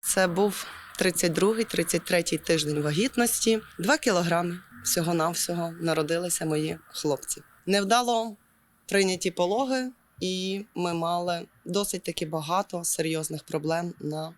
Це був 32-33 тиждень вагітності. Два кілограми всього-навсього народилися мої хлопці. Невдало прийняті пологи, і ми мали досить таки багато серйозних проблем на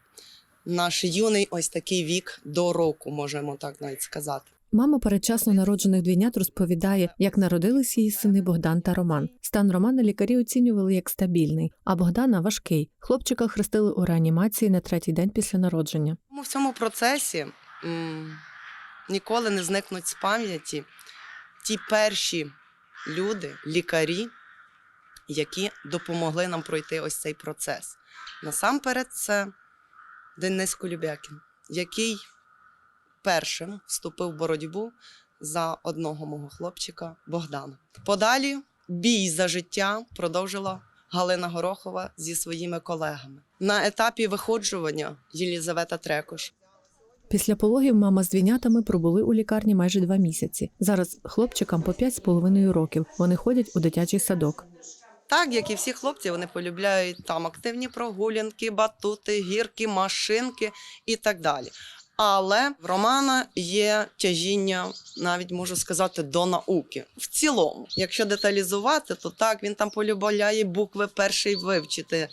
наш юний ось такий вік до року, можемо так навіть сказати. Мама передчасно народжених двійнят розповідає, як народились її сини Богдан та Роман. Стан Романа лікарі оцінювали як стабільний, а Богдана важкий. Хлопчика хрестили у реанімації на третій день після народження. В цьому процесі м, ніколи не зникнуть з пам'яті ті перші люди, лікарі, які допомогли нам пройти ось цей процес. Насамперед, це Денис Колюбякін, який першим вступив в боротьбу за одного мого хлопчика Богдана. Подалі бій за життя продовжила Галина Горохова зі своїми колегами. На етапі виходжування Єлізавета Трекош. Після пологів мама з двійнятами пробули у лікарні майже два місяці. Зараз хлопчикам по п'ять з половиною років. Вони ходять у дитячий садок. Так, як і всі хлопці, вони полюбляють там активні прогулянки, батути, гірки, машинки і так далі. Але в Романа є тяжіння, навіть можу сказати, до науки. В цілому, якщо деталізувати, то так він там полюбляє букви перший вивчити.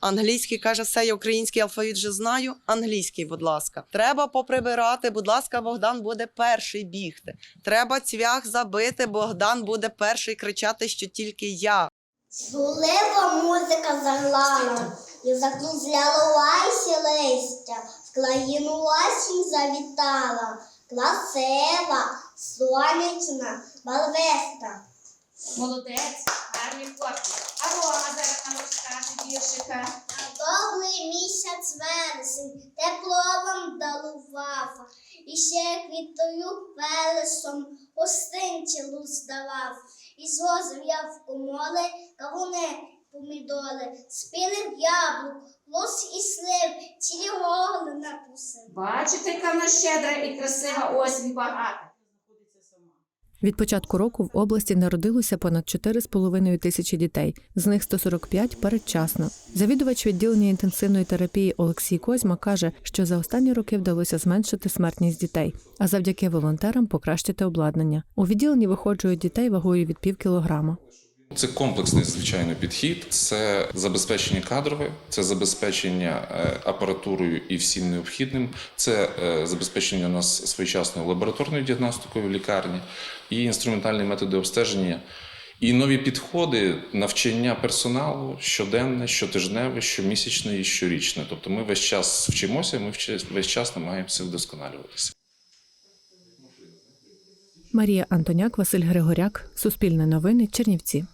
Англійський каже, все, я український алфавіт вже знаю. Англійський, будь ласка. Треба поприбирати, будь ласка, Богдан буде перший бігти. Треба цвях забити, Богдан буде перший кричати, що тільки я. Зулива музика заглала, і закрузлялася листя, країну осінь завітала, красива, сонячна, барвиста. Молодець, гарний хлопчик. А Рома зараз нам розкаже віршика. А добрий місяць вересень тепло вам дарував, і ще квітою вересом гостинці здавав. І звозив я в комоли кавуни, помідори, спілих яблук, лос і слив, цілі голи напусив. Бачите, яка вона щедра і красива осінь багата. Від початку року в області народилося понад 4,5 тисячі дітей, з них 145 передчасно. Завідувач відділення інтенсивної терапії Олексій Козьма каже, що за останні роки вдалося зменшити смертність дітей, а завдяки волонтерам покращити обладнання. У відділенні виходжують дітей вагою від пів кілограма. Це комплексний звичайно підхід, це забезпечення кадрове, це забезпечення е, апаратурою і всім необхідним, це е, забезпечення у нас своєчасною лабораторною діагностикою в лікарні і інструментальні методи обстеження. І нові підходи навчання персоналу щоденне, щотижневе, щомісячне і щорічне. Тобто ми весь час вчимося, ми весь час намагаємося вдосконалюватися. Марія Антоняк, Василь Григоряк, Суспільне новини, Чернівці.